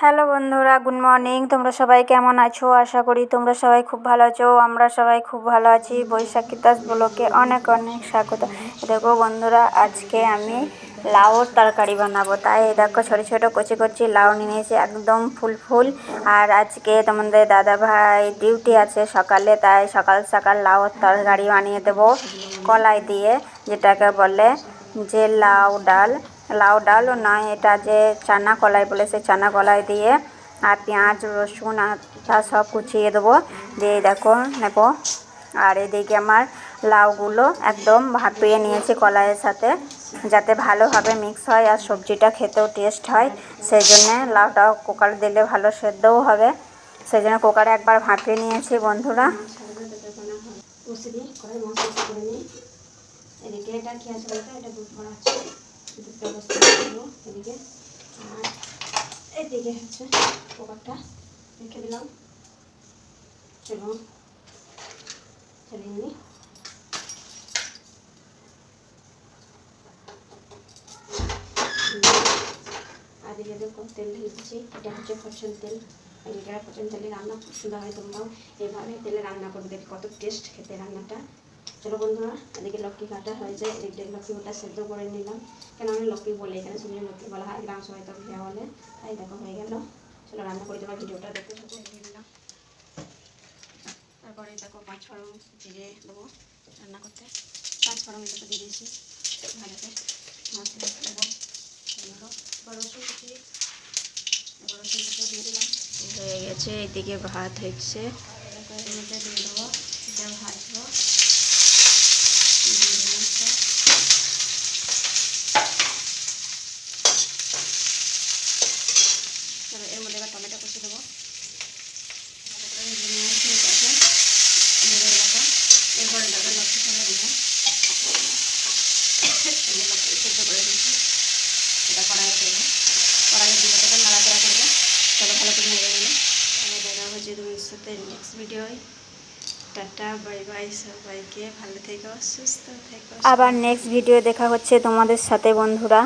Hello বন্ধুরা, good morning. তোমরা সবাই কেমন আছো? আশা করি তোমরা সবাই খুব ভালো আছো। আমরা সবাই খুব ভালো আছি। বৈশাখী দাস ব্লকে অনেক অনেক স্বাগত। দেখো বন্ধুরা, আজকে আমি লাউর তরকারি বানাবো। তাই দেখো ছোটো ছোটো, কচি কচি লাউ নিয়েছি। একদম ফুল ফুল। আর আজকে তোমাদের দাদা ভাই ডিউটি আছে সকালে, তাই সকাল সকাল লাউর তরকারি বানিয়ে দেবো কলাই দিয়ে, যেটাকে বলে যে লাউ ডাল। লাউ ডালও নয় এটা যে চানা কলাই বলে, সেই চানা কলাই দিয়ে আর পেঁয়াজ, রসুন, আদা সব কুচিয়ে দেবো। দিয়ে দেখো, নেব। আর এদিকে আমার লাউগুলো একদম ভাপিয়ে নিয়েছি কলাইয়ের সাথে, যাতে ভালোভাবে মিক্স হয় আর সবজিটা খেতেও টেস্ট হয়। সেই জন্যে লাউটা কুকার দিলে ভালো সেদ্ধও হবে। সেই জন্য কুকারে একবার ভাপিয়ে নিয়েছি বন্ধুরা। করে এদিকে এটা এটা দুধ ভরা এদিকে। এদিকে হচ্ছে এদিকে দেখো তেল দিচ্ছি। এটা হচ্ছে ফরচুন তেল। এটা ফরচুন তেলে রান্না খুব সুন্দর হয় তোমরাও। এইভাবে তেলে রান্না করে দেখি কত টেস্ট খেতে রান্নাটা। চলো বন্ধুরা, এদিকে লক্ষ্মী কাটা হয়ে যায়, এদিকে লক্ষ্মী ওটা সেদ্ধ করে নিলাম। কেন আমি লক্ষ্মী বলে এখানে শুনে লক্ষ্মী বলা হয়, গ্রাম সবাই তো ভিয়া বলে তাই দেখো, হয়ে গেল। চলো রান্না করে, তোমার ভিডিওটা দেখতে থাকো দিলাম তারপরে দেখো, পাঁচ ফড়ন জিরে দেবো রান্না করতে। পাঁচ ফড়ন এটাকে দিয়ে দিয়েছি। এবার রসুন রসুন দিয়ে দিলাম। হয়ে গেছে, এদিকে ভাত হচ্ছে। দিয়ে দেবো এটা ভাজবো দিয়ে দিলাম এটা। চলো এর সেদ্ধ করে দেবো। ভালো করে আমি সাথে নেক্সট ভিডিওয় টাটা বাই বাই সবাইকে। ভালো থেকো, সুস্থ থেকো, আবার নেক্সট ভিডিও দেখা হচ্ছে তোমাদের সাথে, বন্ধুরা।